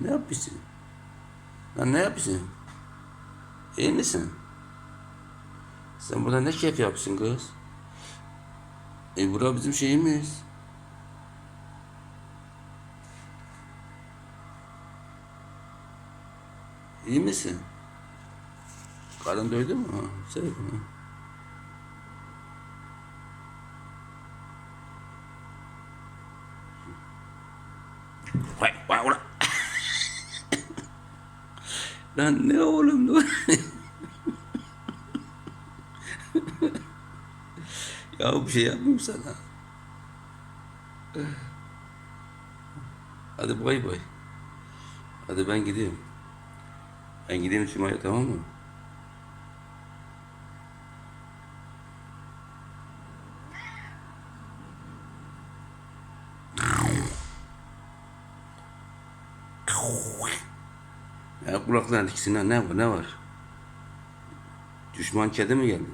Ne yapıyorsun? Lan ne yapıyorsun? İyi misin? Sen burada ne keyif yapıyorsun kız? E bura bizim şeyimiz. İyi misin? Karın doydu mu? Ha, Söyle bana. Lan ne oğlum ya bir şey yapmayayım sana. Hadi bay bay. Hadi ben gideyim. Ben gideyim Sümeyye tamam mı? Ya kulakların ikisinden ne var ne var? Düşman kedi mi geldi?